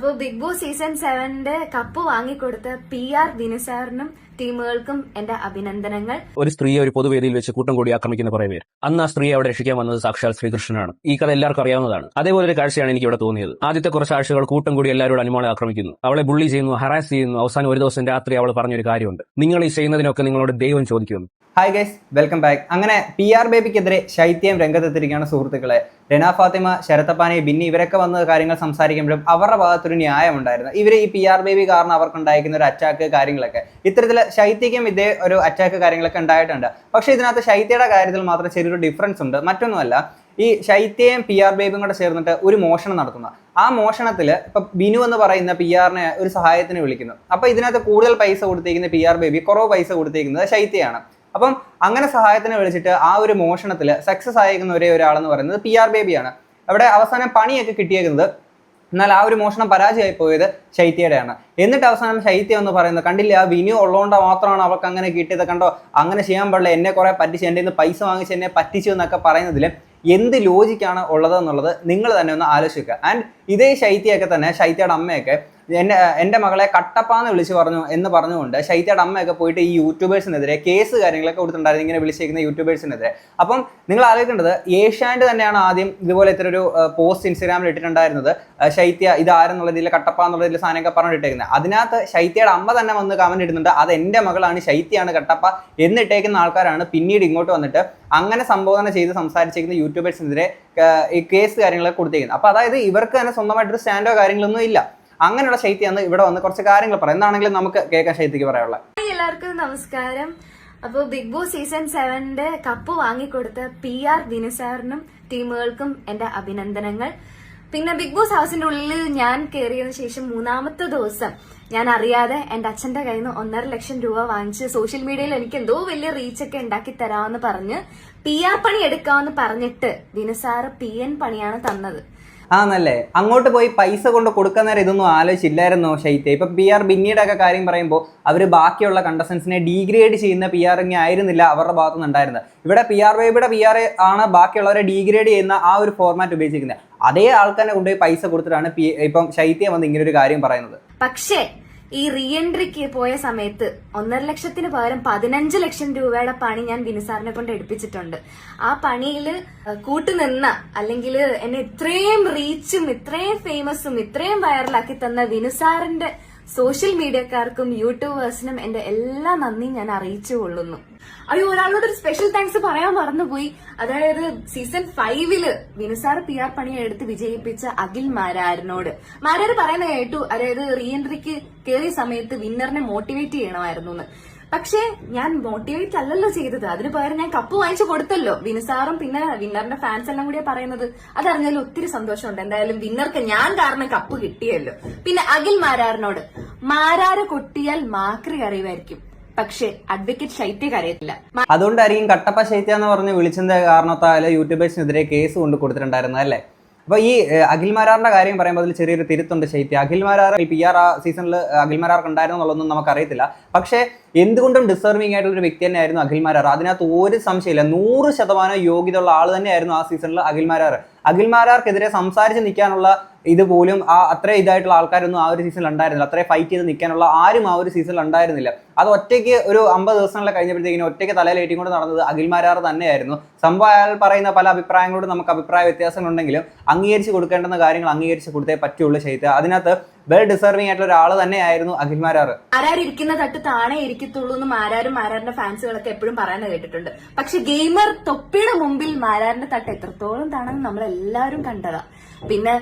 അപ്പോൾ big boss season സെവന്റെ cup വാങ്ങിക്കൊടുത്ത പി ആർ ദിനസാറിനും ടീമുകൾക്കും എന്റെ അഭിനന്ദനങ്ങൾ. ഒരു സ്ത്രീയെ ഒരു പൊതുവേദിയിൽ വെച്ച് കൂട്ടം കൂടി ആക്രമിക്കുന്ന കുറേ പേര്. അന്ന് ആ സ്ത്രീയെ അവിടെ രക്ഷിക്കാൻ വന്നത് സാക്ഷാൽ ശ്രീകൃഷ്ണനാണ്. ഈ കഥ എല്ലാവർക്കും അറിയാവുന്നതാണ്. അതേപോലെ ഒരു കാഴ്ചയാണ് എനിക്ക് ഇവിടെ തോന്നിയത്. ആദ്യത്തെ കുറച്ച് ആഴ്ചകൾ കൂട്ടം കൂടി എല്ലാവരോടും അനുമോളെ ആക്രമിക്കുന്നു. അവളെ ബുള്ളി ചെയ്യുന്നു ഹറാസ് ചെയ്യുന്നു. അവസാനം ഒരു ദിവസം രാത്രി അവൾ പറഞ്ഞൊരു കാര്യമുണ്ട്. നിങ്ങൾ ഈ ചെയ്യുന്നതിനൊക്കെ നിങ്ങളോട് ദൈവം ചോദിക്കുന്നു ഹായ് ഗൈസ് വെൽക്കം ബാക്ക് അങ്ങനെ പി ആർ ബേബിക്കെതിരെ ശൈത്യം രംഗത്തെത്തിരിക്കുകയാണ് സുഹൃത്തുക്കളെ. രന ഫാത്തിമ ശരത്തപ്പാനെ ബിന്നി ഇവരൊക്കെ വന്ന കാര്യങ്ങൾ സംസാരിക്കുമ്പോഴും അവരുടെ ഭാഗത്തൊരു ന്യായം ഉണ്ടായിരുന്നു ഇവർ ഈ പി ആർ ബേബി കാരണം അവർക്കുണ്ടായിരിക്കുന്ന ഒരു അറ്റാക്ക് കാര്യങ്ങളൊക്കെ. ഇത്തരത്തിൽ ശൈത്യക്കും ഇതേ ഒരു അറ്റാക്ക് കാര്യങ്ങളൊക്കെ ഉണ്ടായിട്ടുണ്ട്. പക്ഷേ ഇതിനകത്ത് ശൈത്യയുടെ കാര്യത്തിൽ മാത്രം ചെറിയൊരു ഡിഫറൻസ് ഉണ്ട്. മറ്റൊന്നുമല്ല ഈ ശൈത്യയും പി ആർ ബേബിയും കൂടെ ചേർന്നിട്ട് ഒരു മോഷണം നടത്തുന്ന. ആ മോഷണത്തിൽ ഇപ്പം ബിനു എന്ന് പറയുന്ന പി ആറിനെ ഒരു സഹായത്തിന് വിളിക്കുന്നു. അപ്പോൾ ഇതിനകത്ത് കൂടുതൽ പൈസ കൊടുത്തേക്കുന്ന പി ആർ ബേബി കുറവ് പൈസ കൊടുത്തേക്കുന്നത് ശൈത്യയാണ്. അപ്പം അങ്ങനെ സഹായത്തിന് വിളിച്ചിട്ട് ആ ഒരു മോഷണത്തിൽ സക്സസ് ആയിരിക്കുന്ന ഒരേ ഒരാളെന്ന് പറയുന്നത് പി ആർ ബേബിയാണ് അവിടെ അവസാനം പണിയൊക്കെ കിട്ടിയേക്കുന്നത് എന്നാൽ ആ ഒരു മോഷണം പരാജയമായി പോയത് ശൈത്യയുടെയാണ്. എന്നിട്ട് അവസാനം ശൈത്യം എന്ന് പറയുന്നത് കണ്ടില്ല ആ വിനു ഉള്ളതുകൊണ്ട് മാത്രമാണ് അവൾക്ക് അങ്ങനെ കിട്ടിയത്. കണ്ടോ അങ്ങനെ ചെയ്യാൻ പാടില്ല. എന്നെ കുറെ പറ്റിച്ച് എന്റെ നിന്ന് പൈസ വാങ്ങിച്ച് എന്നെ പറ്റിച്ചു എന്നൊക്കെ പറയുന്നതിൽ എന്ത് ലോജിക്കാണ് ഉള്ളത് എന്നുള്ളത് നിങ്ങൾ തന്നെ ഒന്ന് ആലോചിക്കുക. ആൻഡ് ഇതേ ശൈത്യയൊക്കെ തന്നെ ശൈത്യയുടെ അമ്മയൊക്കെ എന്നെ എന്റെ മകളെ കട്ടപ്പാന്ന് വിളിച്ച് പറഞ്ഞു എന്ന് പറഞ്ഞുകൊണ്ട് ശൈത്യയുടെ അമ്മയൊക്കെ പോയിട്ട് ഈ യൂട്യൂബേഴ്സിനെതിരെ കേസ് കാര്യങ്ങളൊക്കെ കൊടുത്തിട്ടുണ്ടായിരുന്നു ഇങ്ങനെ വിളിച്ചേക്കുന്ന യൂട്യൂബേഴ്സിനെതിരെ. അപ്പം നിങ്ങൾ ആലോചിക്കേണ്ടത് ഏഷ്യാന്റെ തന്നെയാണ് ആദ്യം ഇതുപോലെ ഇത്ര ഒരു പോസ്റ്റ് ഇൻസ്റ്റാഗ്രാമിൽ ഇട്ടിട്ടുണ്ടായിരുന്നത്. ശൈത്യ ഇതാരെന്നുള്ള രീതിയിൽ കട്ടപ്പ എന്നുള്ള രീതിയിൽ സാധനമൊക്കെ പറഞ്ഞിട്ടേക്കുന്നത് അതിനകത്ത് ശൈത്യയുടെ അമ്മ തന്നെ വന്ന് കമന്റ് ഇടുന്നുണ്ട് അത് എന്റെ മകളാണ് ശൈത്യയാണ് കട്ടപ്പ എന്നിട്ടേക്കുന്ന ആൾക്കാരാണ് പിന്നീട് ഇങ്ങോട്ട് വന്നിട്ട് അങ്ങനെ സംബോധന ചെയ്ത് സംസാരിച്ചിരിക്കുന്ന യൂട്യൂബേഴ്സിനെതിരെ കേസ് കാര്യങ്ങളൊക്കെ കൊടുത്തേക്കുന്നത് അപ്പോൾ അതായത് ഇവർക്ക് തന്നെ സ്വന്തമായിട്ടൊരു സ്റ്റാൻഡോ കാര്യങ്ങളൊന്നും ഇല്ല. അങ്ങനെയുള്ള ശൈത്യാണ് ഇവിടെ വന്ന് കുറച്ച് കാര്യങ്ങൾ പറയാം. എന്താണെങ്കിലും നമുക്ക് കേൾക്കാൻ ശൈത്യക്ക് പറയാനുള്ളത്. എല്ലാവർക്കും നമസ്കാരം. അപ്പോൾ ബിഗ് ബോസ് സീസൺ സെവന്റെ കപ്പ് വാങ്ങിക്കൊടുത്ത പി ആർ ദിനസാറിനും ടീമുകൾക്കും എന്റെ അഭിനന്ദനങ്ങൾ. പിന്നെ ബിഗ് ബോസ് ഹൗസിന്റെ ഉള്ളിൽ ഞാൻ കയറിയതിനു ശേഷം മൂന്നാമത്തെ ദിവസം ഞാൻ അറിയാതെ എന്റെ അച്ഛന്റെ കയ്യിൽ നിന്ന് ഒന്നര ലക്ഷം രൂപ വാങ്ങിച്ച് സോഷ്യൽ മീഡിയയിൽ എനിക്ക് എന്തോ വലിയ റീച്ചൊക്കെ ഉണ്ടാക്കി തരാമെന്ന് പറഞ്ഞ് പി ആർ പണി എടുക്കാമെന്ന് പറഞ്ഞിട്ട് ദിനസാറ് പി എൻ പണിയാണ് തന്നത്. ആന്നല്ലേ? അങ്ങോട്ട് പോയി പൈസ കൊണ്ട് കൊടുക്കാൻ നേരം ഇതൊന്നും ആലോചിച്ചില്ലായിരുന്നോ ശൈത്യ? ഇപ്പൊ പി ആർ ബിന്നിയുടെ ഒക്കെ കാര്യം പറയുമ്പോൾ അവർ ബാക്കിയുള്ള കണ്ടസ്റ്റൻസിനെ ഡീഗ്രേഡ് ചെയ്യുന്ന പി ഇങ്ങനെ ആയിരുന്നില്ല അവരുടെ ഭാഗത്തു നിന്നുണ്ടായിരുന്നത് ഇവിടെ പി ആർ ബേബിയുടെ പി ആർ ആണ് ബാക്കിയുള്ളവരെ ഡീഗ്രേഡ് ചെയ്യുന്ന ആ ഒരു ഫോർമാറ്റ് ഉപയോഗിച്ചിരിക്കുന്നത്. അതേ ആൾക്കാരെ കൊണ്ടുപോയി പൈസ കൊടുത്തിട്ടാണ് ഇപ്പം ശൈത്യം വന്ന് ഇങ്ങനെ ഒരു കാര്യം പറയുന്നത്. പക്ഷേ ഈ റീഎൻട്രിക്ക് പോയ സമയത്ത് ഒന്നര ലക്ഷത്തിന് പകരം പതിനഞ്ച് ലക്ഷം രൂപയുടെ പണി ഞാൻ വിനുസാറിനെ കൊണ്ട് എടുപ്പിച്ചിട്ടുണ്ട്. ആ പണിയിൽ കൂട്ടുനിന്ന അല്ലെങ്കിൽ എന്നെ ഇത്രയും റീച്ചും ഇത്രയും ഫേമസും ഇത്രയും വൈറലാക്കി തന്ന വിനുസാറിന്റെ സോഷ്യൽ മീഡിയക്കാർക്കും യൂട്യൂബേഴ്സിനും എന്റെ എല്ലാ നന്ദിയും ഞാൻ അറിയിച്ചു കൊള്ളുന്നു. അയ്യോ ഒരാളോട് ഒരു സ്പെഷ്യൽ താങ്ക്സ് പറയാൻ മറന്നുപോയി. അതായത് സീസൺ ഫൈവിൽ വിനുസാർ പി ആർ പണിയെ എടുത്ത് വിജയിപ്പിച്ച അഖിൽ മാരാരനോട്. മാരാർ പറയുന്ന കേട്ടു അതായത് റീ എൻട്രിക്ക് കയറിയ സമയത്ത് വിന്നറിനെ മോട്ടിവേറ്റ് ചെയ്യണമായിരുന്നു എന്ന് പക്ഷേ ഞാൻ മോട്ടിവേറ്റ് അല്ലല്ലോ ചെയ്തത്. അതിന് പകരം ഞാൻ കപ്പ് വാങ്ങിച്ചു കൊടുത്തല്ലോ. വിനുസാറും പിന്നെ വിന്നറിന്റെ ഫാൻസ് എല്ലാം കൂടിയാ പറയുന്നത്. അതറിഞ്ഞാൽ ഒത്തിരി സന്തോഷമുണ്ട്. എന്തായാലും വിന്നർക്ക് ഞാൻ കാരണം കപ്പ് കിട്ടിയല്ലോ. പിന്നെ അഖിൽ മാരാറിനോട് മാരാറ് കൊട്ടിയാൽ മാക്രി അറിയുമായിരിക്കും പക്ഷേ അഡ്വക്കേറ്റ് ശൈത്യ കരയത്തില്ല. അതുകൊണ്ടായിരിക്കും കട്ടപ്പ ശൈത്യ എന്ന് പറഞ്ഞ് വിളിച്ചതിന്റെ കാരണത്താൽ യൂട്യൂബേഴ്സിനെതിരെ കേസ് കൊണ്ട് കൊടുത്തിട്ടുണ്ടായിരുന്നത് അല്ലേ? അപ്പൊ ഈ ഏഹ്, അഖിൽമാരാറിന്റെ കാര്യം പറയുമ്പോൾ അതിൽ ചെറിയൊരു തിരുത്തുണ്ട് ശൈത്യ. അഖിൽമാരാർ പി ആർ ആ സീസണിൽ അഖിൽമാരാർക്ക് ഉണ്ടായിരുന്നു എന്നുള്ളതൊന്നും നമുക്കറിയത്തില്ല. പക്ഷേ എന്തുകൊണ്ടും ഡിസേർവിംഗ് ആയിട്ടുള്ള ഒരു വ്യക്തി തന്നെയായിരുന്നു അഖിൽമാരാർ അതിനകത്ത് ഒരു സംശയമില്ല. നൂറ് ശതമാനം യോഗ്യതയുള്ള ആൾ തന്നെയായിരുന്നു ആ സീസണിൽ അഖിൽമാരാർ അഖിൽമാരാർക്കെതിരെ സംസാരിച്ച് നിൽക്കാനുള്ള ഇത് പോലും ആ അത്ര ഇതായിട്ടുള്ള ആൾക്കാരൊന്നും ആ ഒരു സീസണിൽ ഉണ്ടായിരുന്നില്ല. അത്രയും ഫൈറ്റ് ചെയ്ത് നിൽക്കാനുള്ള ആരും ആ ഒരു സീസണിൽ ഉണ്ടായിരുന്നില്ല. അത് ഒറ്റയ്ക്ക് ഒരു അമ്പത് ദിവസങ്ങളെ കഴിഞ്ഞപ്പോഴത്തേക്കിനും ഒറ്റയ്ക്ക് തലയിലേറ്റും കൊണ്ട് നടന്നത് അഖിൽമാരാർ തന്നെയായിരുന്നു. സംഭവം പറയുന്ന പല അഭിപ്രായങ്ങളോട് നമുക്ക് അഭിപ്രായ വ്യത്യാസങ്ങളുണ്ടെങ്കിലും അംഗീകരിച്ച് കൊടുക്കേണ്ടുന്ന കാര്യങ്ങൾ അംഗീകരിച്ച് കൊടുത്തേ പറ്റുള്ളൂ ചെയ്ത് അതിനകത്ത് വെൽ ഡിസർവിംഗ് ആയിട്ടുള്ള ഒരാൾ തന്നെയായിരുന്നു അഖിൽമാരാർ ആരാരിക്കുന്ന തട്ട് താണെ ഇരിക്കത്തുള്ളൂ എന്ന് മാരാരും മാരാറിന്റെ ഫാൻസുകളൊക്കെ എപ്പോഴും പറയാൻ കേട്ടിട്ടുണ്ട്. പക്ഷെ ഗെയിമർ തൊപ്പിയുടെ മുമ്പിൽ മാരാറിന്റെ തട്ട് എത്രത്തോളം താണെന്ന് നമ്മൾ എല്ലാവരും കണ്ടതാ. പിന്നെ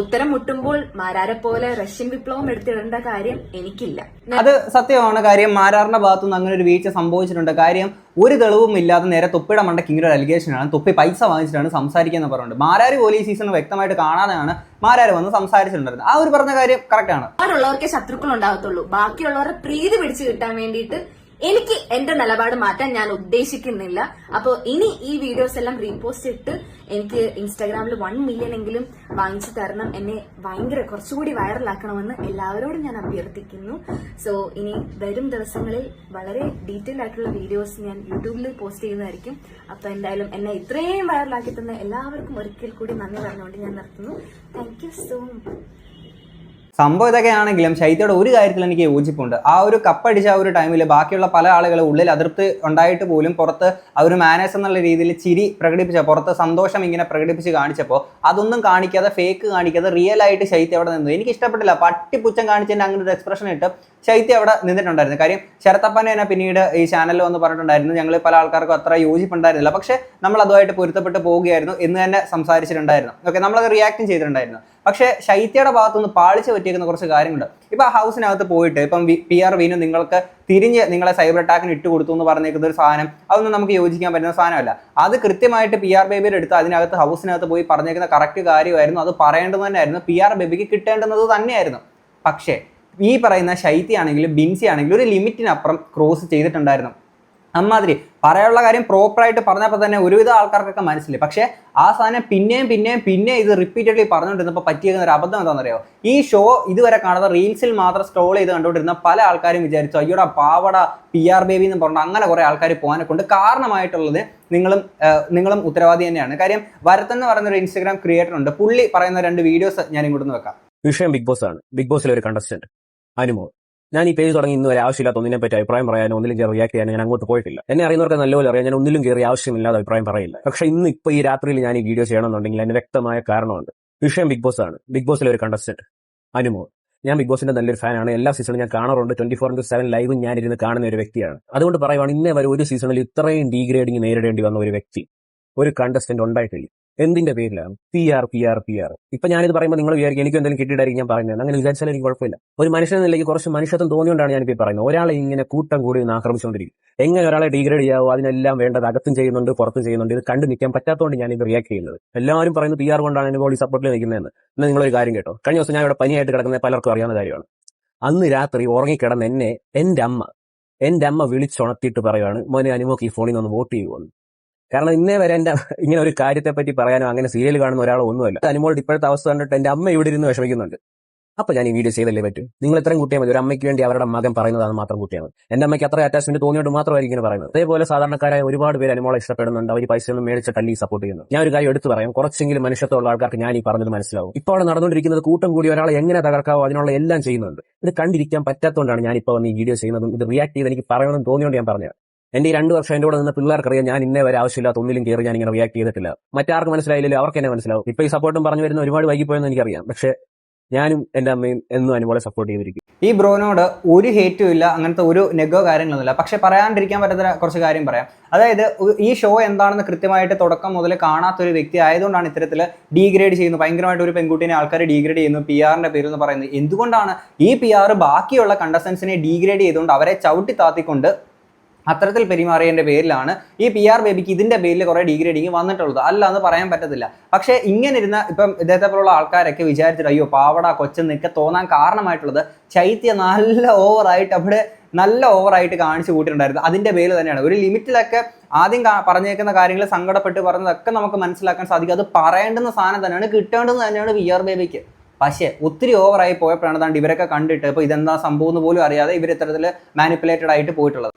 ഉത്തരം മുട്ടുമ്പോൾ മാരാരെ പോലെ റഷ്യൻ വിപ്ലവം എടുത്തിടേണ്ട കാര്യം എനിക്കില്ല. അത് സത്യമാണ്. കാര്യം മാരാറിന്റെ ഭാഗത്തുനിന്ന് അങ്ങനെ ഒരു വീഴ്ച സംഭവിച്ചിട്ടുണ്ട്. കാര്യം ഒരു തെളിവും ഇല്ലാതെ നേരെ തൊപ്പിയുടെ മണ്ടയ്ക്ക് ഇങ്ങനെ ഒരു അലിഗേഷനാണ് തൊപ്പി പൈസ വാങ്ങിച്ചിട്ടാണ് സംസാരിക്കുന്നത് പറഞ്ഞിട്ടുണ്ട്. മാരാര് പോലീസ് സീസൺ വ്യക്തമായിട്ട് കാണാതെയാണ് മാരാർ വന്ന് സംസാരിച്ചിട്ടുണ്ടായിരുന്നത്. ആ ഒരു പറഞ്ഞ കാര്യം കറക്റ്റ് ആണ്. അവരുള്ളവർക്കേ ശത്രുക്കൾ ഉണ്ടാകത്തുള്ളൂ. ബാക്കിയുള്ളവരെ പ്രീതി പിടിച്ചു കിട്ടാൻ വേണ്ടിയിട്ട് എനിക്ക് എന്റെ നിലപാട് മാറ്റാൻ ഞാൻ ഉദ്ദേശിക്കുന്നില്ല. അപ്പോൾ ഇനി ഈ വീഡിയോസ് എല്ലാം റീപോസ്റ്റ് ഇട്ട് എനിക്ക് ഇൻസ്റ്റാഗ്രാമിൽ വൺ മില്യൺ എങ്കിലും വാങ്ങിച്ചു തരണം. എന്നെ ഭയങ്കര കുറച്ചുകൂടി വൈറലാക്കണമെന്ന് എല്ലാവരോടും ഞാൻ അഭ്യർത്ഥിക്കുന്നു. സോ ഇനി വരും ദിവസങ്ങളിൽ വളരെ ഡീറ്റെയിൽ ആയിട്ടുള്ള വീഡിയോസ് ഞാൻ യൂട്യൂബിൽ പോസ്റ്റ് ചെയ്യുന്നതായിരിക്കും. അപ്പൊ എന്തായാലും എന്നെ ഇത്രയും വൈറലാക്കി തന്ന എല്ലാവർക്കും ഒരിക്കൽ കൂടി നന്ദി പറഞ്ഞുകൊണ്ട് ഞാൻ നിർത്തുന്നു. താങ്ക് സോ മച്ച് സംഭവം ഇതൊക്കെയാണെങ്കിലും ശൈത്യയുടെ ഒരു കാര്യത്തിൽ എനിക്ക് യോജിപ്പുണ്ട്. ആ ഒരു കപ്പടിച്ച ആ ഒരു ടൈമിൽ ബാക്കിയുള്ള പല ആളുകൾ ഉള്ളിൽ അതിർത്തി ഉണ്ടായിട്ട് പോലും പുറത്ത് ആ ഒരു മാനേഴ്സ് എന്നുള്ള രീതിയിൽ ചിരി പ്രകടിപ്പിച്ച പുറത്ത് സന്തോഷം ഇങ്ങനെ പ്രകടിപ്പിച്ച് കാണിച്ചപ്പോൾ അതൊന്നും കാണിക്കാതെ ഫേക്ക് കാണിക്കാതെ റിയൽ ആയിട്ട് ശൈത്യ അവിടെ നിന്നു. എനിക്ക് ഇഷ്ടപ്പെട്ടില്ല. പട്ടിപ്പുച്ചം കാണിച്ചതിന്റെ അങ്ങനെ ഒരു എക്സ്പ്രഷൻ ഇട്ട് ശൈത്യ അവിടെ നിന്നിട്ടുണ്ടായിരുന്നു. കാര്യം ശരത്തപ്പനെ തന്നെ പിന്നീട് ഈ ചാനലിൽ വന്ന് പറഞ്ഞിട്ടുണ്ടായിരുന്നു ഞങ്ങൾ പല ആൾക്കാർക്കും അത്ര യോജിപ്പുണ്ടായിരുന്നില്ല. പക്ഷേ നമ്മൾ അതുമായിട്ട് പൊരുത്തപ്പെട്ട് പോവുകയായിരുന്നു എന്ന് തന്നെ സംസാരിച്ചിട്ടുണ്ടായിരുന്നു. ഓക്കെ നമ്മളത് റിയാക്റ്റും ചെയ്തിട്ടുണ്ടായിരുന്നു. പക്ഷേ ശൈത്യയുടെ ഭാഗത്തുനിന്ന് പാളിച്ച് പറ്റിയേക്കുന്ന കുറച്ച് കാര്യങ്ങളുണ്ട്. ഇപ്പൊ ഹൗസിനകത്ത് പോയിട്ട് ഇപ്പം പി ആർ വീനു നിങ്ങൾക്ക് തിരിഞ്ഞ് നിങ്ങളെ സൈബർ അറ്റാക്കിന് ഇട്ട് കൊടുത്തു എന്ന് പറഞ്ഞേക്കുന്ന ഒരു സാധനം അതൊന്നും നമുക്ക് യോജിക്കാൻ പറ്റുന്ന സാധനമല്ല. അത് കൃത്യമായിട്ട് പി ആർ ബേബിയുടെ എടുത്ത് അതിനകത്ത് ഹൗസിനകത്ത് പോയി പറഞ്ഞേക്കുന്ന കറക്റ്റ് കാര്യമായിരുന്നു. അത് പറയേണ്ടത് തന്നെയായിരുന്നു. പി ആർ ബേബിക്ക് കിട്ടേണ്ടുന്നത് തന്നെയായിരുന്നു. പക്ഷേ ഈ പറയുന്ന ശൈത്യ ആണെങ്കിലും ബിൻസി ആണെങ്കിലും ഒരു ലിമിറ്റിനപ്പുറം ക്രോസ് ചെയ്തിട്ടുണ്ടായിരുന്നു. അമ്മാതിരി പറയാനുള്ള കാര്യം പ്രോപ്പറായിട്ട് പറഞ്ഞപ്പോൾ തന്നെ ഒരുവിധ ആൾക്കാർക്കൊക്കെ മനസ്സിലായി. പക്ഷേ ആ സാധനം പിന്നെയും പിന്നെയും പിന്നെ ഇത് റിപ്പീറ്റഡ്ലി പറഞ്ഞുകൊണ്ടിരുന്നപ്പോൾ പറ്റിയിരുന്ന ഒരു അബദ്ധം എന്താണെന്നറിയോ? ഈ ഷോ ഇതുവരെ കാണാതെ റീൽസിൽ മാത്രം സ്ക്രോൾ ചെയ്ത് കണ്ടുകൊണ്ടിരുന്ന പല ആൾക്കാരും വിചാരിച്ചു അയ്യോടാ പാവട പി ആർ ബേബി എന്ന് പറഞ്ഞു അങ്ങനെ കുറെ ആൾക്കാർ പോകാനെ കൊണ്ട് കാരണമായിട്ടുള്ളത് നിങ്ങളും നിങ്ങളും ഉത്തരവാദി തന്നെയാണ്. കാര്യം വരത്തൻ എന്ന് പറയുന്ന ഒരു ഇൻസ്റ്റാഗ്രാം ക്രിയേറ്റർ ഉണ്ട്. പുള്ളി പറയുന്ന രണ്ട് വീഡിയോസ് ഞാൻ ഇങ്ങോട്ട് വെക്കാം. വിഷയം ബിഗ് ബോസ് ആണ്. ബിഗ് ബോസിലെ ഒരു കണ്ടസ്റ്റന്റ് അനുമോൾ. ഞാൻ ഈ പേജ് തുടങ്ങി ഇന്ന് ആവശ്യമില്ലാത്ത ഒന്നിനെ പറ്റി അഭിപ്രായം പറയാനോ ഒന്നിലും കയറി റിയാക്ട് ചെയ്യാനോ ഞാൻ അങ്ങോട്ട് പോയിട്ടില്ല. എന്നെ അറിയുന്നവർക്ക് നല്ലപോലെ അറിയാം. ഞാൻ ഒന്നിലും കയറി ആവശ്യമില്ലാതെ അഭിപ്രായം പറയില്ല. പക്ഷെ ഇന്ന് ഇപ്പോൾ ഈ രാത്രിയിൽ ഞാൻ ഈ വീഡിയോ ചെയ്യണമെന്നുണ്ടെങ്കിൽ അതിന് വ്യക്തമായ കാരണമുണ്ട്. വിഷയം ബിഗ് ബോസ് ആണ്. ബിഗ് ബോസിലെ ഒരു കണ്ടസ്റ്റന്റ് അനുമോൾ. ഞാൻ ബിഗ് ബോസിന്റെ നല്ലൊരു ഫാനാണ് എല്ലാ സീസണും ഞാൻ കാണാറുണ്ട്. ട്വന്റി ഫോർ ഇന്റു സെവൻ ലൈവും ഞാൻ ഇരുന്ന് കാണുന്ന ഒരു വ്യക്തിയാണ്. അതുകൊണ്ട് പറയുവാണ് ഇന്നേ വരെ ഒരു സീസണിൽ ഇത്രയും ഡീഗ്രേഡിങ് നേരിടേണ്ടി വന്ന ഒരു വ്യക്തി ഒരു കണ്ടസ്റ്റന്റ് ഉണ്ടായിട്ടില്ല. എന്തിന്റെ പേരിലാണ് P R P R P R ഇപ്പൊ ഞാനിത് പറയുമ്പോൾ നിങ്ങൾ വിചാരിക്കും എനിക്ക് എന്തെങ്കിലും കിട്ടിയിട്ടായിരിക്കും ഞാൻ പറയുന്നത് അങ്ങനെ വിചാരിച്ചാൽ എനിക്ക് കുഴപ്പമില്ല. ഒരു മനുഷ്യൻ നിലയ്ക്ക് കുറച്ച് മനുഷ്യത്വം തോന്നിയോണ്ടാണ് ഞാനിപ്പോൾ പറയുന്നത്. ഒരാളെ ഇങ്ങനെ കൂട്ടം കൂടി നിന്ന് ആക്രമിച്ചുകൊണ്ടിരിക്കും. എങ്ങനെ ഒരാളെ ഡീഗ്രേഡ് ചെയ്യാവോ അതിനെല്ലാം വേണ്ടത് അകത്തും ചെയ്യുന്നുണ്ട് പുറത്തും ചെയ്യുന്നുണ്ട് ഇത് കണ്ടു നിൽക്കാൻ പറ്റാത്തതുകൊണ്ട് ഞാൻ ഇത് റിയാക്ട് ചെയ്യുന്നത്. എല്ലാവരും പറയുന്നത് പി ആർ കൊണ്ടാണ് എന്റെ ബോഡി സപ്പോർട്ടിൽ നിൽക്കുന്നതെന്ന്. എന്നാൽ നിങ്ങളൊരു കാര്യം കേട്ടോ. കഴിഞ്ഞ ദിവസം ഞാൻ ഇവിടെ പനിയായിട്ട് കിടക്കുന്ന പലർക്കും അറിയാവുന്ന കാര്യമാണ്. അന്ന് രാത്രി ഉറങ്ങിക്കിടന്ന് എന്നെ എന്റെ അമ്മ എന്റെ അമ്മ വിളിച്ചുണർത്തിയിട്ട് പറയുവാണ് മോനെ അനുമോക്ക് ഈ ഫോണിൽ നിന്ന് വോട്ട് ചെയ്യുമെന്ന് കാരണം ഇന്നേ വരെ എന്റെ ഇങ്ങനെ ഒരു കാര്യത്തെ പറ്റി പറയാനോ അങ്ങനെ സീരിയൽ കാണുന്ന ഒരാളോ ഒന്നുമല്ല. അനുമോളുടെ ഇപ്പോഴത്തെ അവസ്ഥ കണ്ടിട്ട് എന്റെ അമ്മ ഇവിടെ ഇരുന്ന് വിഷമിക്കുന്നുണ്ട്. അപ്പൊ ഞാൻ ഈ വീഡിയോ ചെയ്തല്ലേ പറ്റും? നിങ്ങൾ ഇത്രയും കൂട്ടിയാൽ മതി. ഒരു അമ്മയ്ക്ക് വേണ്ടി അവരുടെ മകൻ പറയുന്നതാണ് മാത്രം കൂട്ടിയാൽ മതി. എന്റെ അമ്മയ്ക്ക് അത്ര അറ്റാച്ച്മെന്റ് തോന്നിയോണ്ട് മാത്രമായിരിക്കും ഇങ്ങനെ പറയുന്നത്. അതേപോലെ സാധാരണക്കാരായ ഒരുപാട് പേര് അനുമോളെ ഇഷ്ടപ്പെടുന്നുണ്ട്. അവർ പൈസയൊന്നും മേടിച്ച തല്ലി സപ്പോർട്ട് ചെയ്യുന്നു ഞാൻ ഒരു കാര്യം എടുത്തു പറയാം. കുറച്ചെങ്കിലും മനുഷ്യത്വമുള്ള ആൾക്കാർക്ക് ഞാൻ ഈ പറഞ്ഞത് മനസ്സിലാവും. ഇപ്പോൾ അവിടെ നടന്നുകൊണ്ടിരിക്കുന്നത് കൂട്ടം കൂടി ഒരാളെ എങ്ങനെ തകർക്കാവോ അതിനുള്ള എല്ലാം ചെയ്യുന്നുണ്ട്. ഇത് കണ്ടിരിക്കാൻ പറ്റാത്തതുകൊണ്ടാണ് ഞാൻ ഇപ്പോൾ ഈ വീഡിയോ ചെയ്യുന്നതും ഇത് റിയാക്ട് ചെയ്ത് എനിക്ക് പറയണമെന്ന് തോന്നിയോണ്ട് ഞാൻ പറഞ്ഞത്. എന്റെ ഈ രണ്ട് വർഷം എന്റെ കൂടെ നിന്ന് പിള്ളേർക്കറിയാം ഞാൻ ഇന്നേ വരെ ആവശ്യമില്ലാത്ത ഒന്നിലും കയറി ഞാൻ ഇങ്ങനെ റിയാക്ട് ചെയ്തിട്ടില്ല. മറ്റാർക്ക് മനസ്സിലായില്ലല്ലോ അവർക്ക് എന്നെ മനസ്സിലാവും. ഇപ്പൊ ഈ സപ്പോർട്ടും പറഞ്ഞു വരുന്ന ഒരുപാട് വൈകിപ്പോയെന്ന് എനിക്കറിയാം. പക്ഷെ ഞാനും എന്റെ അമ്മയും എന്നും അനുമോളെ സപ്പോർട്ട് ചെയ്തിരിക്കും. ഈ ബ്രോനോട് ഒരു ഹേറ്റും ഇല്ല അങ്ങനത്തെ ഒരു നെഗോ കാര്യങ്ങളൊന്നുമില്ല പക്ഷെ പറയാണ്ടിരിക്കാൻ പറ്റാത്ത കുറച്ച് കാര്യം പറയാം. അതായത് ഈ ഷോ എന്താണെന്ന് കൃത്യമായിട്ട് തുടക്കം മുതൽ കാണാത്ത ഒരു വ്യക്തി ആയതുകൊണ്ടാണ് ഇത്തരത്തിൽ ഡീഗ്രേഡ് ചെയ്യുന്നത് ഭയങ്കരമായിട്ട് ഒരു പെൺകുട്ടിനെ ആൾക്കാർ ഡീഗ്രേഡ് ചെയ്യുന്നു പി ആറിന്റെ പേര് എന്ന് പറയുന്നത്. എന്തുകൊണ്ടാണ് ഈ പി ആർ ബാക്കിയുള്ള കണ്ടസ്റ്റൻസിനെ ഡീഗ്രേഡ് ചെയ്തുകൊണ്ട് അവരെ ചവിട്ടി താത്തിക്കൊണ്ട് അത്തരത്തിൽ പെരുമാറിയതിന്റെ പേരിലാണ് ഈ പി ആർ ബേബിക്ക് ഇതിന്റെ പേരിൽ കുറേ ഡിഗ്രേഡിങ് വന്നിട്ടുള്ളത്. അല്ല എന്ന് പറയാൻ പറ്റത്തില്ല. പക്ഷേ ഇങ്ങനെ ഇരുന്ന ഇപ്പം ഇദ്ദേഹത്തെ പോലുള്ള ആൾക്കാരൊക്കെ വിചാരിച്ചിട്ട് അയ്യോ പാവട കൊച്ചെന്നൊക്കെ തോന്നാൻ കാരണമായിട്ടുള്ളത് ചൈത്യ നല്ല ഓവറായിട്ട് അവിടെ നല്ല ഓവറായിട്ട് കാണിച്ചു കൂട്ടിയിട്ടുണ്ടായിരുന്നു. അതിന്റെ പേര് തന്നെയാണ്. ഒരു ലിമിറ്റിലൊക്കെ ആദ്യം പറഞ്ഞേക്കുന്ന കാര്യങ്ങൾ സങ്കടപ്പെട്ട് പറഞ്ഞതൊക്കെ നമുക്ക് മനസ്സിലാക്കാൻ സാധിക്കും. അത് പറയേണ്ടുന്ന സാധനം തന്നെയാണ് കിട്ടേണ്ടത് തന്നെയാണ് വി ആർ ബേബിക്ക്. പക്ഷേ ഒത്തിരി ഓവറായി പോയപ്പോഴാണ് താണ്ട് ഇവരൊക്കെ കണ്ടിട്ട് ഇപ്പോൾ ഇതെന്താ സംഭവം എന്ന് പോലും അറിയാതെ ഇവർ ഇത്തരത്തിൽ മാനിപ്പുലേറ്റഡ് ആയിട്ട് പോയിട്ടുള്ളത്.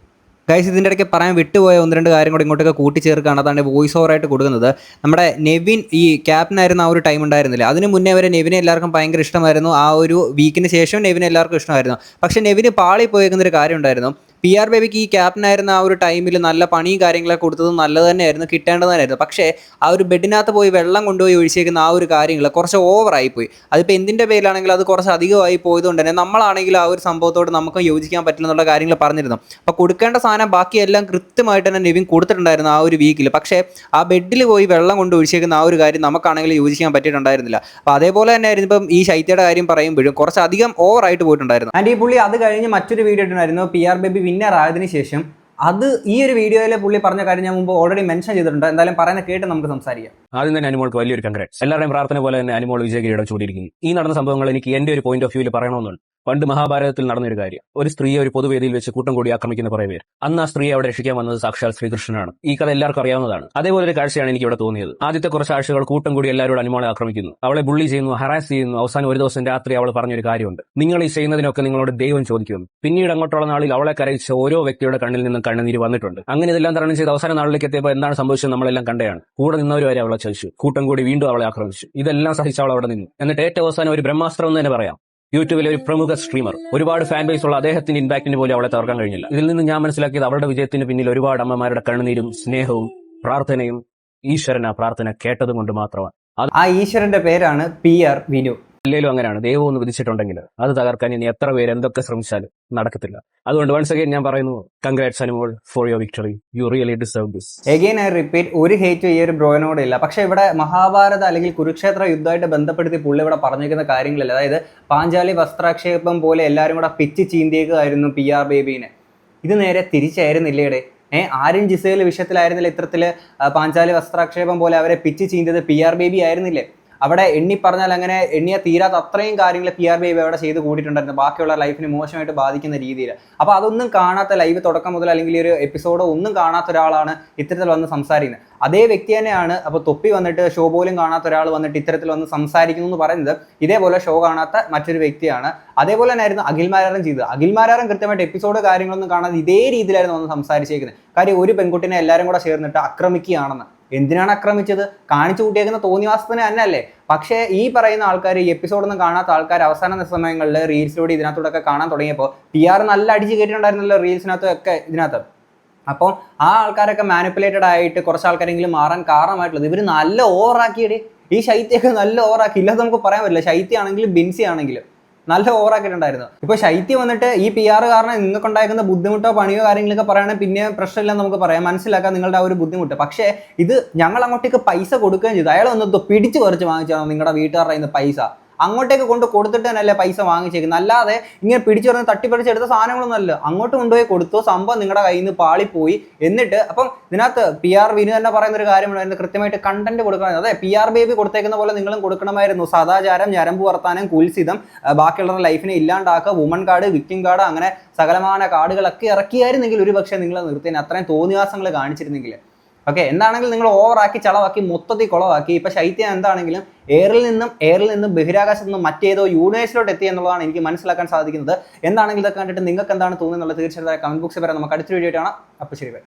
ഗൈസ് ഇതിന്റെ ഇടയ്ക്ക് പറയാൻ വിട്ടുപോയ ഒന്ന് രണ്ട് കാര്യം കൂടി ഇങ്ങോട്ടൊക്കെ കൂട്ടിച്ചേർക്കുകയാണ്. അതാണ് വോയിസ് ഓവറായിട്ട് കൊടുക്കുന്നത്. നമ്മുടെ നെവിൻ ഈ ക്യാപ്റ്റനായിരുന്ന ആ ഒരു ടൈം ഉണ്ടായിരുന്നില്ല. അതിന് മുന്നേ വരെ നെവിനെ എല്ലാവർക്കും ഭയങ്കര ഇഷ്ടമായിരുന്നു. ആ ഒരു വീക്കിന് ശേഷം നെവിനെ എല്ലാവർക്കും ഇഷ്ടമായിരുന്നു. പക്ഷേ നെവിന് പാളി പോയേക്കുന്ന ഒരു കാര്യം ഉണ്ടായിരുന്നു. പി ആർ ബേബിക്ക് ഈ ക്യാപ്റ്റനായിരുന്ന ആ ഒരു ടൈമിൽ നല്ല പണിയും കാര്യങ്ങളൊക്കെ കൊടുത്തത് നല്ലത് തന്നെയായിരുന്നു കിട്ടേണ്ടത് തന്നെയായിരുന്നു. പക്ഷേ ആ ഒരു ബെഡിനകത്ത് പോയി വെള്ളം കൊണ്ടുപോയി ഒഴിച്ചേക്കുന്ന ആ ഒരു കാര്യങ്ങൾ കുറച്ച് ഓവറായി പോയി അതിപ്പോൾ എന്തിന്റെ പേരിലാണെങ്കിലും അത് കുറച്ച് അധികമായി പോയതുകൊണ്ട് തന്നെ നമ്മളാണെങ്കിൽ ആ ഒരു സംഭവത്തോട് നമുക്ക് യോജിക്കാൻ പറ്റില്ലെന്നുള്ള കാര്യങ്ങൾ പറഞ്ഞിരുന്നു. അപ്പോൾ കൊടുക്കേണ്ട സാധനം ബാക്കിയെല്ലാം കൃത്യമായിട്ട് തന്നെ നിവിൻ കൊടുത്തിട്ടുണ്ടായിരുന്നു ആ ഒരു വീക്കിൽ പക്ഷേ ആ ബെഡിൽ പോയി വെള്ളം കൊണ്ട് ഒഴിച്ചേക്കുന്ന ആ ഒരു കാര്യം നമുക്കാണെങ്കിൽ യോജിക്കാൻ പറ്റിയിട്ടുണ്ടായിരുന്നില്ല. അപ്പോൾ അതേപോലെ തന്നെ ആയിരുന്നു ഇപ്പം ഈ ശൈത്യയുടെ കാര്യം പറയുമ്പോഴും കുറച്ച് അധികം ഓവറായിട്ട് പോയിട്ടുണ്ടായിരുന്നു. ആൻഡ് ഈ പുള്ളി അത് കഴിഞ്ഞ് മറ്റൊരു വീഡിയോ ഇട്ടുണ്ടായിരുന്നു പി ആർ ബേബി വിന്നർ ആയതിനു ശേഷം അത് ഈ ഒരു വീഡിയോയിലെ പുള്ളി പറഞ്ഞ കാര്യം ഞാൻ മുമ്പ് ഓൾറെഡി മെൻഷൻ ചെയ്തിട്ടുണ്ട്. എന്തായാലും പറയുന്ന കേട്ട് നമുക്ക് സംസാരിക്കാം. ആദ്യം തന്നെ അനുമോൾക്ക് വലിയൊരു കൺഗ്രാറ്റ്സ് എല്ലാവരുടെയും പ്രാർത്ഥന പോലെ തന്നെ അനുമോൾ വിജയഗിരിയുടെ ചൂടിയിരിക്കുന്നു ഈ നടന്ന സംഭവങ്ങൾ എനിക്ക് എന്റെ ഒരു പോയിന്റ് ഓഫ് വ്യൂവിൽ പറയണമെന്നുണ്ട്. പണ്ട് മഹാഭാരതത്തിൽ നടന്നൊരു കാര്യം. ഒരു സ്ത്രീയെ ഒരു പൊതുവേദിയിൽ വെച്ച് കൂട്ടം കൂടി ആക്രമിക്കുന്ന കുറേ പേര്. അന്ന് ആ സ്ത്രീയെ അവിടെ രക്ഷിക്കാൻ വന്നത് സാക്ഷാൽ ശ്രീകൃഷ്ണനാണ്. ഈ കഥ എല്ലാവർക്കും അറിയാവുന്നതാണ്. അതേപോലെ ഒരു കാഴ്ചയാണ് എനിക്ക് ഇവിടെ തോന്നിയത്. ആദ്യത്തെ കുറച്ച് ആഴ്ചകൾ കൂട്ടം കൂടി എല്ലാവരോടും അനുമോളെ ആക്രമിക്കുന്നു. അവളെ ബുള്ളി ചെയ്യുന്നു ഹറാസ് ചെയ്യുന്നു. അവസാനം ഒരു ദിവസം രാത്രി അവൾ പറഞ്ഞൊരു കാര്യമുണ്ട്. നിങ്ങൾ ഈ ചെയ്യുന്നതിനൊക്കെ നിങ്ങളോട് ദൈവം ചോദിക്കുന്നു. പിന്നീട് അങ്ങോട്ടുള്ള നാളിൽ അവളെ കരയിച്ച ഓരോ വ്യക്തിയുടെ കണ്ണിൽ നിന്നും കണ്ണുനീര് വന്നിട്ടുണ്ട്. അങ്ങനെ ഇതെല്ലാം തരണം ചെയ്ത് അവസാന നാളിലേക്ക് എത്തിയപ്പോൾ എന്താണ് സംഭവിച്ചത് നമ്മളെല്ലാം കണ്ടയാണ്. കൂടെ നിന്നവർ വരെ അവളെ ചതിച്ചു. കൂട്ടം കൂടി വീണ്ടും അവളെ ആക്രമിച്ചു. ഇതെല്ലാം സഹിച്ച് അവൾ അവിടെ നിന്നു. എന്നിട്ട് ഏറ്റവും അവസാനം ഒരു ബ്രഹ്മാസ്ത്രം എന്ന് തന്നെ പറയാം. യൂട്യൂബിലെ ഒരു പ്രമുഖ സ്ട്രീമർ. ഒരുപാട് ഫാൻ ബേസ് ഉള്ള അദ്ദേഹത്തിന്റെ ഇമ്പാക്ടിന് പോലും അവളെ തകർക്കാൻ കഴിഞ്ഞില്ല. ഇതിൽ നിന്ന് ഞാൻ മനസ്സിലാക്കിയത് അവളുടെ വിജയത്തിന് പിന്നിൽ ഒരുപാട് അമ്മമാരുടെ കണ്ണുനീരും സ്നേഹവും പ്രാർത്ഥനയും ഈശ്വരൻ ആ പ്രാർത്ഥന കേട്ടതുകൊണ്ട് മാത്രമാണ്. ആ ഈശ്വരന്റെ പേരാണ് പി ആർ വിനു. അല്ലെങ്കിലും അങ്ങനെയാണ്. ദൈവം ഒന്ന് വിധിച്ചിട്ടുണ്ടെങ്കിൽ അത് തകർക്കാൻ ഇനി എത്ര പേര് എന്തൊക്കെ ശ്രമിച്ചാലും നടക്കത്തില്ല. അതുകൊണ്ട് വൺസ് അഗൈൻ ഞാൻ പറയുന്നു congrats Anumol for your victory you really deserve this again I repeat ഒരു ഹേറ്റ് ഈ ഒരു ബ്രോയിനോട് ഇല്ല. പക്ഷെ ഇവിടെ മഹാഭാരത അല്ലെങ്കിൽ കുരുക്ഷേത്ര യുദ്ധമായിട്ട് ബന്ധപ്പെടുത്തി പുള്ളി ഇവിടെ പറഞ്ഞിരിക്കുന്ന കാര്യങ്ങളില്ല. അതായത് പാഞ്ചാലി വസ്ത്രാക്ഷേപം പോലെ എല്ലാവരും കൂടെ പിച്ച് ചീന്തിയേക്കായിരുന്നു പി ആർ ബേബീനെ. ഇത് നേരെ തിരിച്ചായിരുന്നില്ലേടെ ഏഹ് ആരും ജിസേൽ വിഷയത്തിലായിരുന്നില്ല ഇത്തരത്തിൽ പാഞ്ചാലി വസ്ത്രാക്ഷേപം പോലെ അവരെ പിച്ച് ചീന്തിയത് പി ആർ ബേബി ആയിരുന്നില്ലേ? അവിടെ എണ്ണി പറഞ്ഞാൽ അങ്ങനെ എണ്ണിയ തീരാത്ത അത്രയും കാര്യങ്ങൾ പി ആർ ബേബി അവിടെ ചെയ്ത് കൂടിയിട്ടുണ്ടായിരുന്നു. ബാക്കിയുള്ള ലൈഫിനെ മോശമായിട്ട് ബാധിക്കുന്ന രീതിയിൽ അപ്പോൾ അതൊന്നും കാണാത്ത ലൈവ് തുടക്കം മുതൽ അല്ലെങ്കിൽ ഒരു എപ്പിസോഡോ ഒന്നും കാണാത്ത ഒരാളാണ് ഇത്തരത്തിൽ വന്ന് സംസാരിക്കുന്നത്. അതേ വ്യക്തി തന്നെയാണ് അപ്പോൾ തൊപ്പി വന്നിട്ട് ഷോ പോലും കാണാത്ത ഒരാൾ വന്നിട്ട് ഇത്തരത്തിൽ വന്ന് സംസാരിക്കുന്നു എന്ന് പറയുന്നത് ഇതേപോലെ ഷോ കാണാത്ത മറ്റൊരു വ്യക്തിയാണ്. അതേപോലെ തന്നെയായിരുന്നു അഖിൽമാരാറും ചെയ്തത്. അഖിൽമാരാറും കൃത്യമായിട്ട് എപ്പിസോഡ് കാര്യങ്ങളൊന്നും കാണാതെ ഇതേ രീതിയിലായിരുന്നു വന്ന് സംസാരിച്ചേക്കുന്നത്. കാര്യം ഒരു പെൺകുട്ടിനെ എല്ലാവരും കൂടെ ചേർന്നിട്ട് ആക്രമിക്കുകയാണെന്ന്. എന്തിനാണ് ആക്രമിച്ചത്? കാണിച്ചു കൂട്ടിയേക്കുന്ന തോന്നിവാസത്തിന് തന്നെ അല്ലേ പക്ഷേ ഈ പറയുന്ന ആൾക്കാർ ഈ എപ്പിസോഡൊന്നും കാണാത്ത ആൾക്കാർ അവസാന സമയങ്ങളിൽ റീൽസിലൂടെ ഇതിനകത്തൂടെയൊക്കെ കാണാൻ തുടങ്ങിയപ്പോൾ പി ആർ നല്ല അടിച്ച് കയറ്റിയിട്ടുണ്ടായിരുന്നല്ലോ റീൽസിനകത്തും ഒക്കെ ഇതിനകത്ത്. അപ്പോൾ ആ ആൾക്കാരൊക്കെ മാനിപ്പുലേറ്റഡ് ആയിട്ട് കുറച്ച് ആൾക്കാരെങ്കിലും മാറാൻ കാരണമായിട്ടുള്ളത് ഇവർ നല്ല ഓവറാക്കിയടി ഈ ശൈത്യമൊക്കെ നല്ല ഓവറാക്കി ഇല്ലാതെ നമുക്ക് പറയാൻ പറ്റില്ല. ശൈത്യ ആണെങ്കിലും ബിൻസി ആണെങ്കിലും. നല്ല ഓവറാക്കിയിട്ടുണ്ടായിരുന്നു. ഇപ്പൊ ശൈത്യം വന്നിട്ട് ഈ പി ആർ കാരണം നിങ്ങൾക്ക് ഉണ്ടായിരുന്ന ബുദ്ധിമുട്ടോ പണിയോ കാര്യങ്ങളൊക്കെ പറയുകയാണെങ്കിൽ പിന്നെ പ്രശ്നമില്ലെന്ന് നമുക്ക് പറയാം. മനസ്സിലാക്കാം നിങ്ങളുടെ ആ ഒരു ബുദ്ധിമുട്ട്. പക്ഷേ ഇത് ഞങ്ങൾ അങ്ങോട്ടേക്ക് പൈസ കൊടുക്കുകയും ചെയ്തു. അയാൾ വന്നിട്ട് പിടിച്ചു കുറച്ച് വാങ്ങിച്ചാണ് നിങ്ങളുടെ വീട്ടുകാരുടെ പൈസ. അങ്ങോട്ടേക്ക് കൊണ്ട് കൊടുത്തിട്ട് തന്നെയല്ലേ പൈസ വാങ്ങിച്ചേക്കുന്നത് അല്ലാതെ ഇങ്ങനെ പിടിച്ചു പറഞ്ഞ് തട്ടിപ്പറിച്ചെടുത്ത സാധനങ്ങളൊന്നും അല്ല അങ്ങോട്ട് കൊണ്ടുപോയി കൊടുത്തു. സംഭവം നിങ്ങളുടെ കയ്യിൽ നിന്ന് പാളിപ്പോയി. എന്നിട്ട് അപ്പം ഇതിനകത്ത് പി ആർ വിനു തന്നെ പറയുന്ന ഒരു കാര്യമുണ്ടായിരുന്നു കൃത്യമായിട്ട് കണ്ടന്റ് കൊടുക്കണം അതെ പി ആർ ബേബി കൊടുത്തേക്കുന്ന പോലെ നിങ്ങളും കൊടുക്കണമായിരുന്നു. സദാചാരം ഞരമ്പ് വർത്താനം കുൽസിതം ബാക്കിയുള്ളവരുടെ ലൈഫിനെ ഇല്ലാണ്ടാക്കുക വുമൺ കാർഡ് വിക്ടിം കാർഡ് അങ്ങനെ സകലമാന കാർഡുകളൊക്കെ ഇറക്കിയായിരുന്നെങ്കിൽ ഒരു പക്ഷേ നിങ്ങൾ നിർത്തിയതിന് അത്രയും തോന്നിവാസങ്ങൾ കാണിച്ചിരുന്നെങ്കിൽ. ഓക്കെ എന്താണെങ്കിലും നിങ്ങൾ ഓവറാക്കി ചളവാക്കി മൊത്തത്തിൽ കുളവാക്കി. ഇപ്പം ശൈത്യം എന്താണെങ്കിലും എയറിൽ നിന്നും എയറിൽ നിന്നും ബഹിരാകാശത്ത് നിന്നും മറ്റേതോ യൂണിവേഴ്സിലോട്ട് എത്തി എന്നുള്ളതാണ് എനിക്ക് മനസ്സിലാക്കാൻ സാധിക്കുന്നത്. എന്താണെങ്കിലും ഇതൊക്കെ കണ്ടിട്ട് നിങ്ങൾക്ക് എന്താണ് തോന്നുന്നത് എന്നുള്ളത് തീർച്ചയായിട്ടും കമന്റ് ബോക്സിൽ പറയാം. നമുക്ക് അടുത്ത വീഡിയോ കാണാം. അപ്പോൾ ശരി.